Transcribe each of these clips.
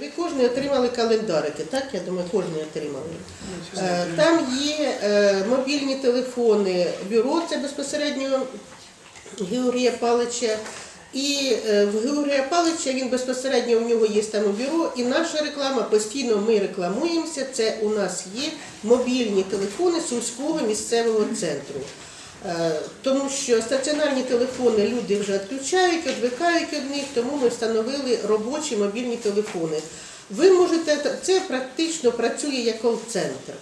Ви кожен отримали календарики, так? Я думаю, кожен отримали. Е, Там є е, мобільні телефони бюро, це безпосередньо Георгія Палича. І е, в Георгія Палича він безпосередньо у нього є там бюро, і наша реклама постійно ми рекламуємося. Це у нас є мобільні телефони Сумського місцевого центру. Е, Тому що стаціонарні телефони люди вже відключають, відвикають від них, тому ми встановили робочі мобільні телефони. Ви можете, це практично працює як кол-центр.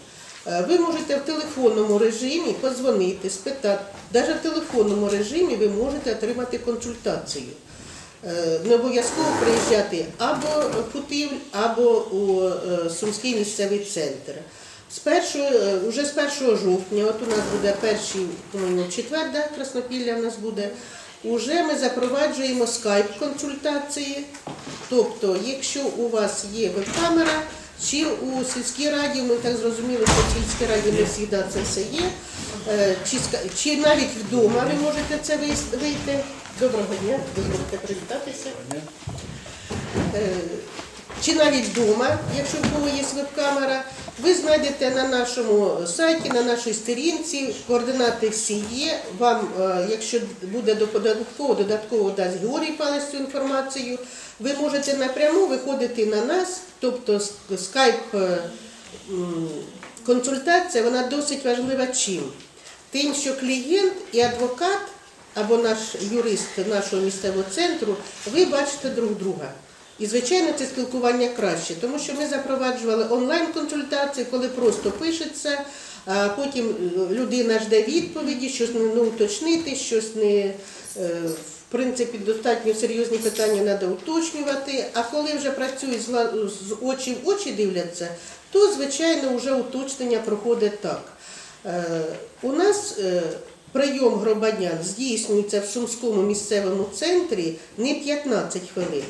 Е, Ви можете в телефонному режимі подзвонити, спитати. Навіть в телефонному режимі ви можете отримати консультацію. Е, Не обов'язково приїжджати або в Путивль, або у Сумський місцевий центр. З першого, е, вже з 1 жовтня, от у нас буде перший четвер, да, Краснопілля в нас буде. Уже ми запроваджуємо скайп-консультації. Тобто, якщо у вас є веб-камера, чи у сільській раді, ми так зрозуміли, що в сільській раді не завжди це все є. е, Чи, чи навіть вдома ви можете це вийти. Доброго дня, дозвольте привітатися. Чи навіть вдома, якщо в кого є веб-камера, ви знайдете на нашому сайті, на нашій сторінці, координати всі є. Вам, е, якщо буде додатково, додатково дасть Георгій Палець цю інформацію, ви можете напряму виходити на нас, тобто с- скайп е, вона досить важлива чим? Тим, що клієнт і адвокат або наш юрист нашого місцевого центру, ви бачите друг друга. І, звичайно, це спілкування краще, тому що ми запроваджували онлайн-консультації, коли просто пишеться, а потім е, людина жде відповіді, щось не ну, уточнити, щось не е, в принципі достатньо серйозні питання треба уточнювати. А коли вже працюють з очі в очі дивляться, то звичайно вже уточнення проходить так. Е, У нас прийом громадян здійснюється в Сумському місцевому центрі не 15 хвилин.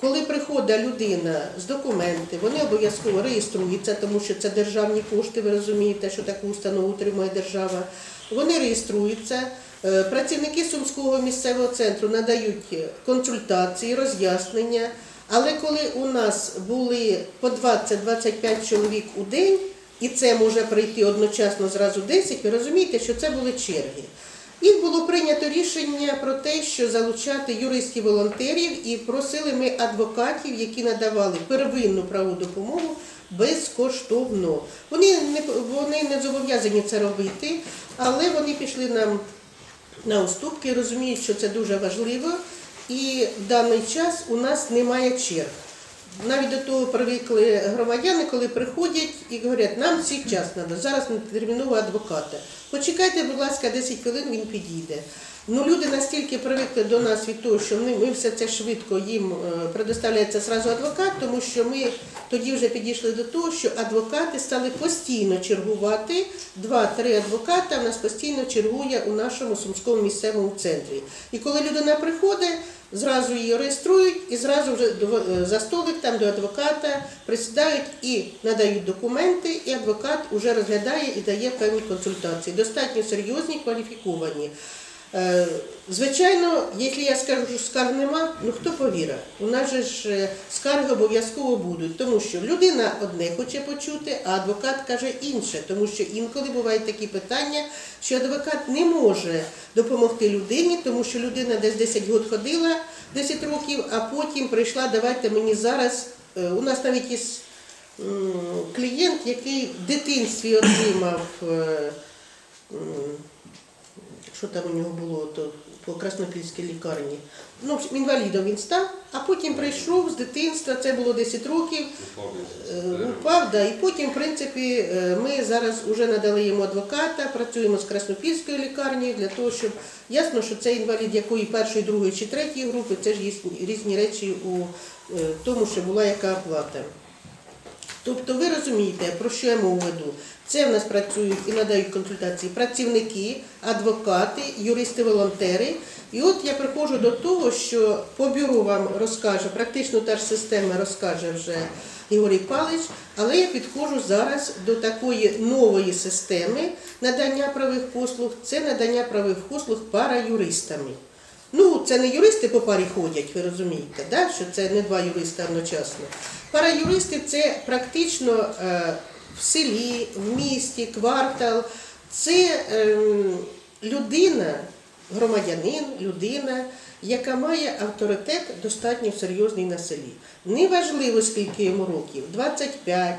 Коли приходить людина з документи, вони обов'язково реєструються, тому що це державні кошти, ви розумієте, що таку установу тримає держава. Вони реєструються. Е, Працівники Сумського місцевого центру надають консультації, роз'яснення. Але коли у нас були по 20-25 чоловік у день, і це може прийти одночасно зразу 10, ви розумієте, що це були черги. І було прийнято рішення про те, що залучати юристів-волонтерів, і просили ми адвокатів, які надавали первинну правову допомогу безкоштовно. Вони не вони не зобов'язані це робити, але вони пішли нам на уступки, розуміють, що це дуже важливо, і в даний час у нас немає черг. Навіть до того привикли громадяни, коли приходять і говорять, нам всіх час треба, зараз не терміново адвоката. Почекайте, будь ласка, 10 хвилин він підійде. Ну, люди настільки привикли до нас від того, що ми, ми все це швидко їм е, предоставляється зразу адвокат, тому що ми тоді вже підійшли до того, що адвокати стали постійно чергувати. Два-три адвоката в нас постійно чергує у нашому сумському місцевому центрі. І коли людина приходить, зразу її реєструють і зразу вже е, за столик там до адвоката присідають і надають документи, і адвокат вже розглядає і дає певні консультації. Достатньо серйозні, кваліфіковані. Е, Звичайно, якщо я скажу, що скарг нема, ну хто повірить? У нас же ж е, скарги обов'язково будуть, тому що людина одне хоче почути, а адвокат каже інше, тому що інколи бувають такі питання, що адвокат не може допомогти людині, тому що людина десь 10 років ходила, 10 років, а потім прийшла, давайте мені зараз. Е, У нас навіть є клієнт, який в дитинстві отримав. Що там у нього було то, по Краснопільській лікарні. Ну, інвалідом він став, а потім прийшов з дитинства, це було 10 років, е, упав, да, і потім, в принципі, е, ми зараз вже надали йому адвоката, працюємо з Краснопільською лікарнею для того, щоб ясно, що це інвалід якої першої, другої чи третьої групи, це ж є різні речі у е, тому, що була яка оплата. Тобто ви розумієте, про що я мову веду. Це в нас працюють і надають консультації працівники, адвокати, юристи-волонтери. І от я приходжу до того, що по бюро вам розкаже, практично та ж система розкаже вже Ігорій Палич, але я підходжу зараз до такої нової системи надання правових послуг. Це надання правових послуг параюристами. Ну, це не юристи по парі ходять, ви розумієте, да? що це не два юристи одночасно. Параюристи це практично е, в селі, в місті, квартал. Це ем, людина, громадянин, людина, яка має авторитет достатньо серйозний на селі. Неважливо, скільки йому років 25,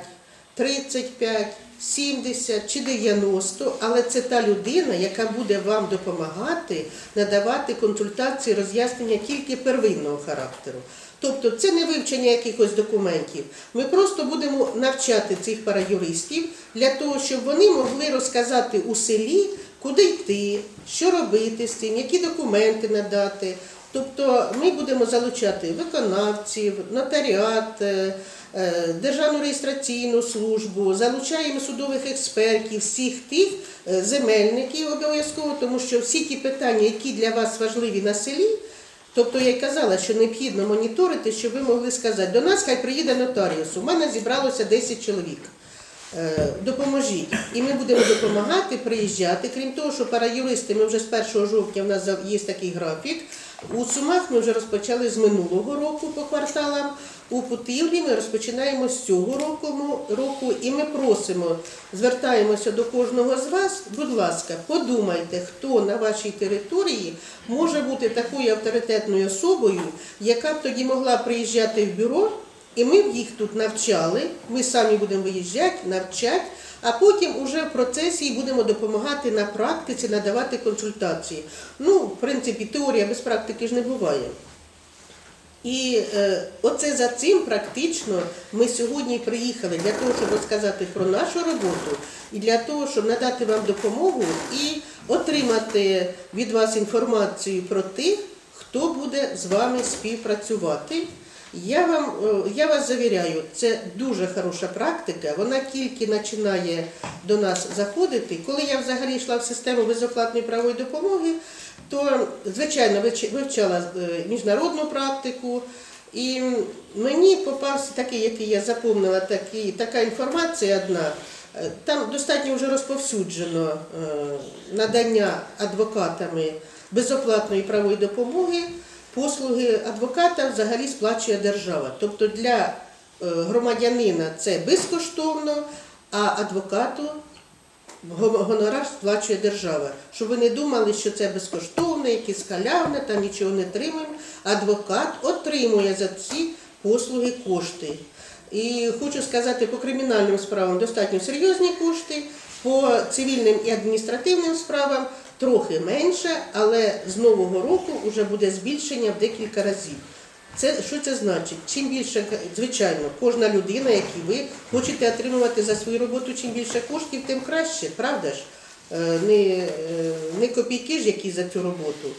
35, 70 чи 90, але це та людина, яка буде вам допомагати надавати консультації, роз'яснення тільки первинного характеру. Тобто це не вивчення якихось документів. Ми просто будемо навчати цих параюристів для того, щоб вони могли розказати у селі, куди йти, що робити з цим, які документи надати. Тобто ми будемо залучати виконавців, нотаріат, е, е, Державну реєстраційну службу, залучаємо судових експертів, всіх тих е, земельників обов'язково, тому що всі ті питання, які для вас важливі на селі, Тобто я й казала, що необхідно моніторити, щоб ви могли сказати, до нас хай приїде нотаріус, у мене зібралося 10 чоловік. Е, Допоможіть. І ми будемо допомагати, приїжджати. Крім того, що параюристи, ми вже з 1 жовтня, в нас є такий графік. У Сумах ми вже розпочали з минулого року по кварталам. У Путивлі ми розпочинаємо з цього року, року і ми просимо, звертаємося до кожного з вас. Будь ласка, подумайте, хто на вашій території може бути такою авторитетною особою, яка б тоді могла приїжджати в бюро, і ми б їх тут навчали. Ми самі будемо виїжджати, навчати, а потім уже в процесі будемо допомагати на практиці, надавати консультації. Ну, в принципі, теорія без практики ж не буває. І е, оце за цим практично ми сьогодні приїхали для того, щоб розказати про нашу роботу і для того, щоб надати вам допомогу і отримати від вас інформацію про тих, хто буде з вами співпрацювати. Я вам е, я вас завіряю, це дуже хороша практика. Вона тільки починає до нас заходити. Коли я взагалі йшла в систему безоплатної правової допомоги, то звичайно вивч- вивчала е, міжнародну практику. І мені попався такий, який я запомнила, такий, така інформація одна. Е, Там достатньо вже розповсюджено надання адвокатами безоплатної правової допомоги. Послуги адвоката взагалі сплачує держава. Тобто для е, громадянина це безкоштовно, а адвокату гонорар сплачує держава. Щоб ви не думали, що це безкоштовне, якесь халявне, там нічого не отримуємо. Адвокат отримує за ці послуги кошти. І хочу сказати, по кримінальним справам достатньо серйозні кошти, по цивільним і адміністративним справам трохи менше, але з нового року вже буде збільшення в декілька разів. Це що це значить? Чим більше, звичайно, кожна людина, як і ви, хочете отримувати за свою роботу чим більше коштів, тим краще, правда ж? Е, Не, е, не копійки ж які за цю роботу.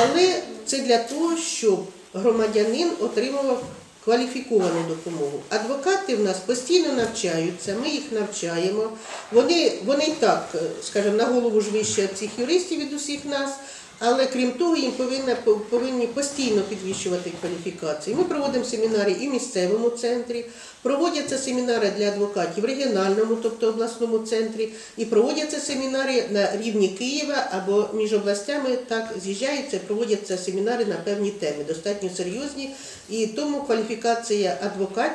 Але це для того, щоб громадянин отримував кваліфіковану допомогу. Адвокати в нас постійно навчаються, ми їх навчаємо. Вони, вони так, е, скажімо, на голову ж вище цих юристів від усіх нас. Але крім того, їм повинна, повинні постійно підвищувати кваліфікації. Ми проводимо семінари і в місцевому центрі, проводяться семінари для адвокатів в регіональному, тобто обласному центрі, і проводяться семінари на рівні Києва або між областями так з'їжджаються, проводяться семінари на певні теми, достатньо серйозні. І тому кваліфікація адвокатів.